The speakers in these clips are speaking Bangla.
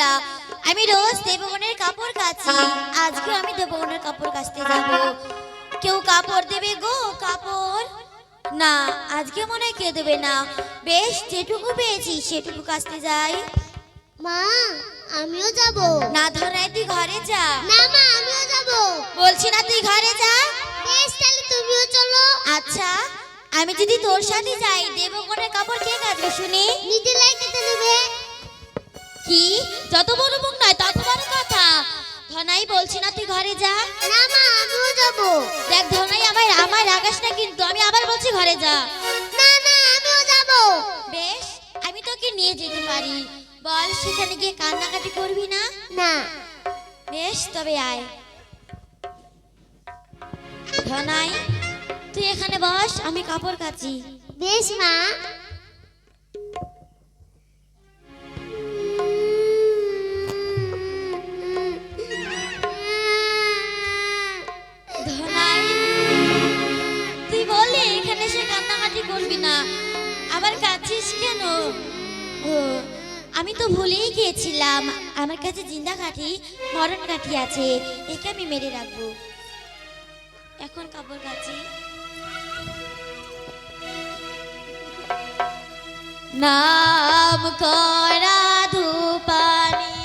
বন্ধুরা আমি রোজ দেবগণের কাপড় কাচি আজকে আমি দেবগণের কাপড় কাচতে যাব। কেউ কাপড় দেবে গো কাপড়? না আজকে মনে হয় কেউ দেবে না। বেশ যেটুকু পেয়েছি সেটুকু কাচতে যাই। মা আমিও যাব। না ধরাই তুই ঘরে যা। না মা আমিও যাব। বলছি না তুই ঘরে যা। বেশ তাহলে তুমিও চলো। আচ্ছা আমি যদি তোর সাথে যাই দেবগণের কাপড় কে কাচবে শুনি? নিজে লাইকাতে দেবে কি? যত বড় মুখ নয় তত বড় কথা। ধনাই বলছি না তুই ঘরে যা। না মা আমিও যাব। দেখ ধনাই আমার আমার রাগাস না কিন্তু আমি আবার বলছি ঘরে যা। না না আমিও যাব। বেশ আমি তোকে নিয়ে যেতে পারি। বল সেখানে গিয়ে কান্নাকাটি করবি না? না। বেশ তবে আয়। ধনাই তুই এখানে বস আমি কাপড় কাচি। বেশ মা। কাছিস কেন? আমি তো ভুলেই গিয়েছিলাম। আমার কাছে জিন্দা কাঠি, মরণ কাঠি আছে। একে আমি মেরে রাখব। এখন কাপড় কাচি। নাম করা ধূপানি,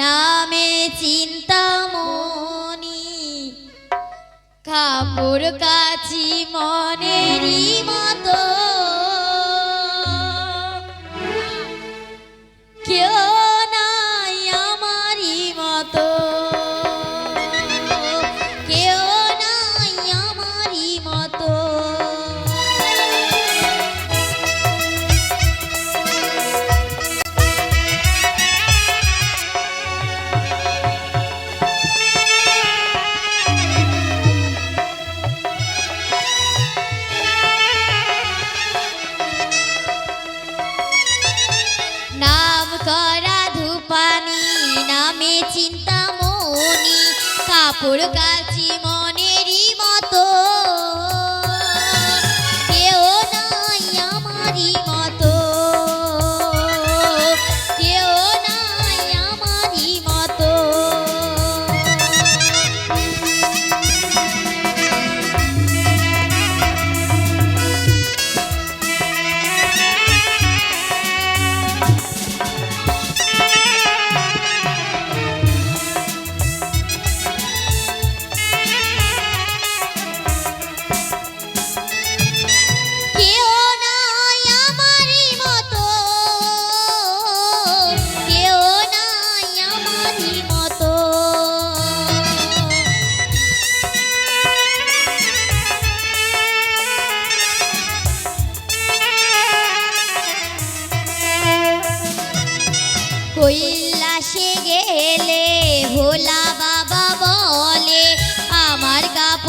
নামে চিন্তামণি, কাপড় কাচি মনেরই মতো। নামে চিন্তামণি কাপড় কাচি মনেরই মতো।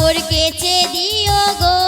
কাপড় কেচে দিও গো।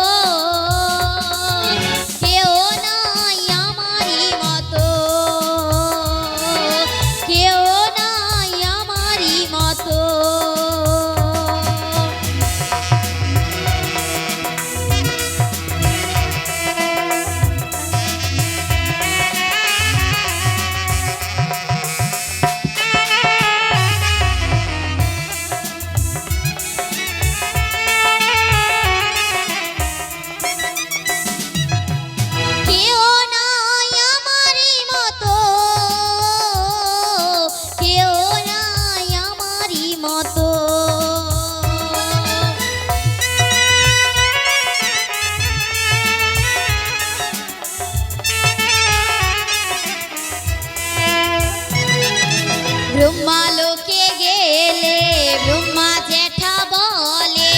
ব্রহ্মালোকে গেলে ব্রহ্মা জ্যাঠা বলে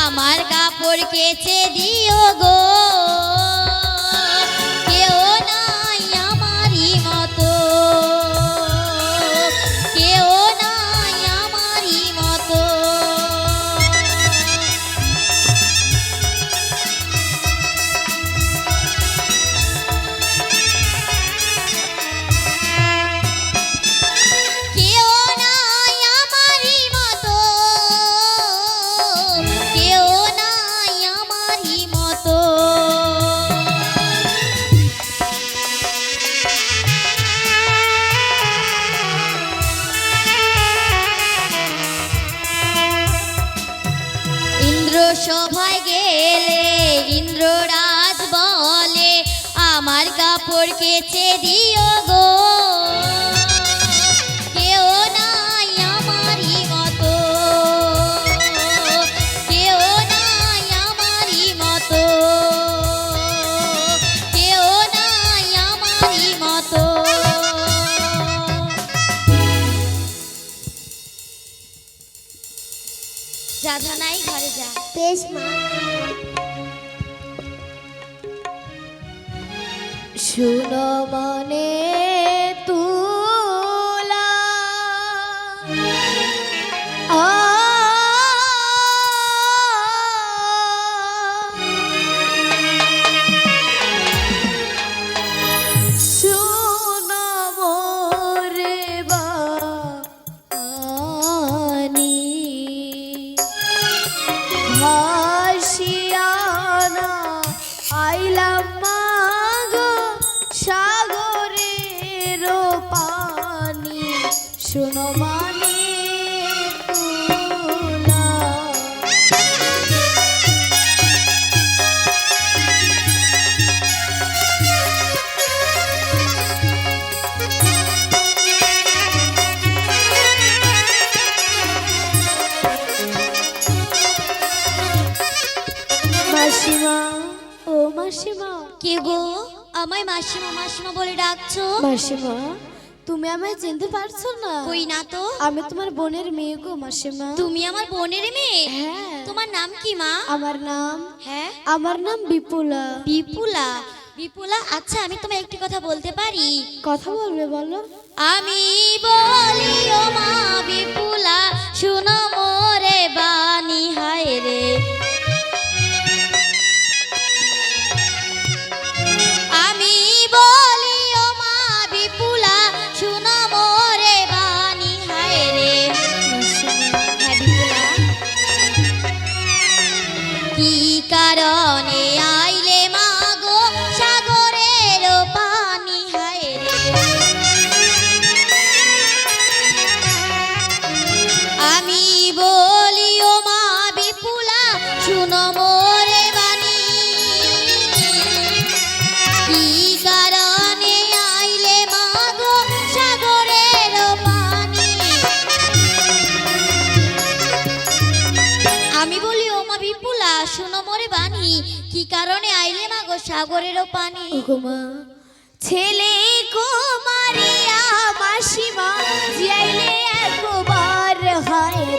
আমার কাপড় কেচে দিও গো। সভায় গেলে ইন্দ্ররাজ বলে আমার কাপড় কেচে দিও গো। রাধা নাই ঘরে যা। বেশ মা। শুনো মনে শুনো মানে মাসিমা ও মাসিমা। কে গো? আমায় মাসিমা মাসিমা বলে ডাকছো? মাসিমা তুমি আমায় চিনতে পারছ না। কই না তো? আমি তোমার বোনের মেয়ে গো মাসিমা। তুমি আমার বোনের মেয়ে? হ্যাঁ। তোমার নাম কি মা? আমার নাম? হ্যাঁ? আমার নাম বিপুলা। বিপুলা? বিপুলা আচ্ছা আমি তোমায় একটি কথা বলতে পারি। কথা বলবে বলো। আমি বলি ও মা বিপুলা শুনো শুনো মোরে বাণী কি কারণে আইলে মাগো সাগরেরও পানি? ওগোমা ছেলে কুমারিয়া মাসিমা জিয়াইলে একবার হায় রে।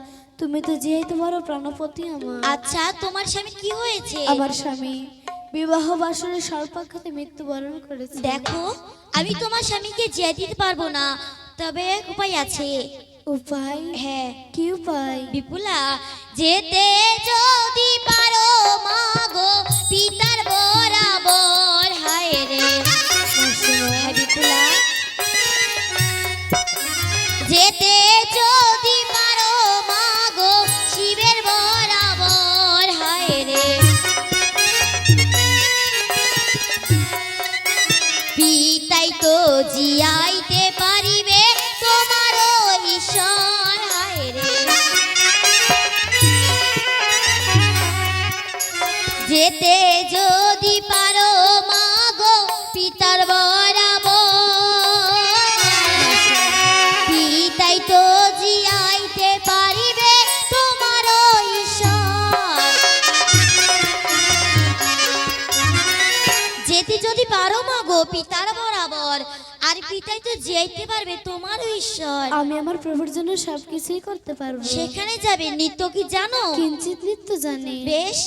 তুমি তো যে পারো প্রাণপতি আমার। আচ্ছা তোমার স্বামী কি হয়েছে? আমার স্বামী বিবাহ বাসনে সর্বাঘাতে মৃত্যুবরণ করেছে। দেখো আমি তোমার স্বামীকে জিয়া দিতে পারব না তবে এক উপায় আছে। উপায়? হ্যাঁ। কি উপায়? বিপুলা যেতে যদি পারো মাগো পিতার জিয়াইতে পারিবে তোমারও ঈশ্বর যেতে যদি পারো মাগো পিতার বরাবর। পিতাই তো জিয়াইতে পারিবে তোমারও ঈশ্বর। যেতে যদি পারো মাগো পিতার বরাবর পিতাই তো যেতে পারবে তোমারও ঈশ্বর। আমি আমার প্রভুর জন্য সবকিছুই করতে পারব। সেখানে যাবে নৃত্য কি জানো? কিঞ্চিত নৃত্য জানি। বেশ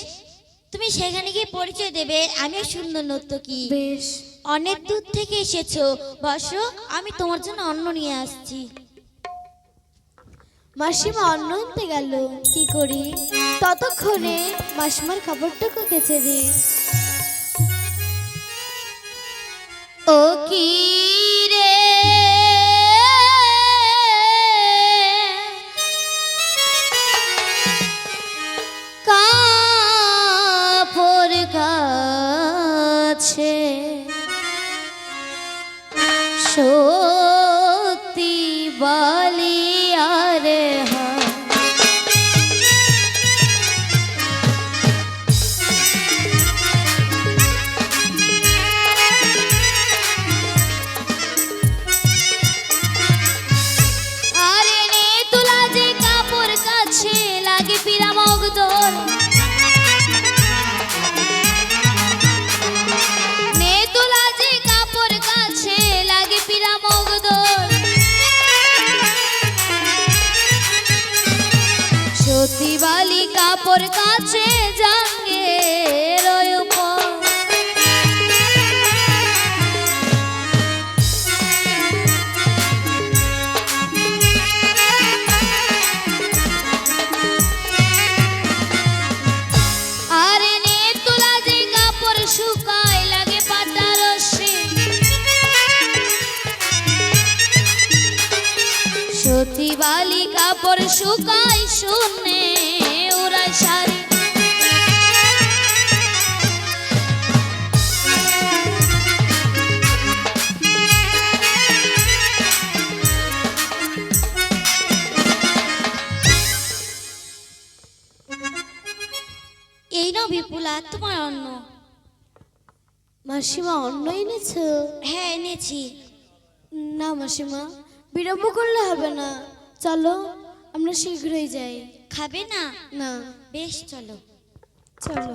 তুমি সেখানে গিয়ে পরিচয় দেবে আমিও সুন্দর নর্তকী বেশ। অনেক দূর থেকে এসেছ। বসো আমি তোমার জন্য অন্ন নিয়ে আসছি। মাসিমা অন্ন আনতে গেল। কি করি? ততক্ষণে মাসিমার কাপড়টুকু কেচে দি ও কি show. শুকায় শুনে ওরা শাড়ি এই নাও বিপুলা তোমার অন্ন। মাসিমা অন্ন এনেছো? হ্যাঁ এনেছি। না মাসিমা বিলম্ব করলে হবে না। চলো আমরা শীঘ্রই যাই। খাবে না? না। বেশ চলো। চলো।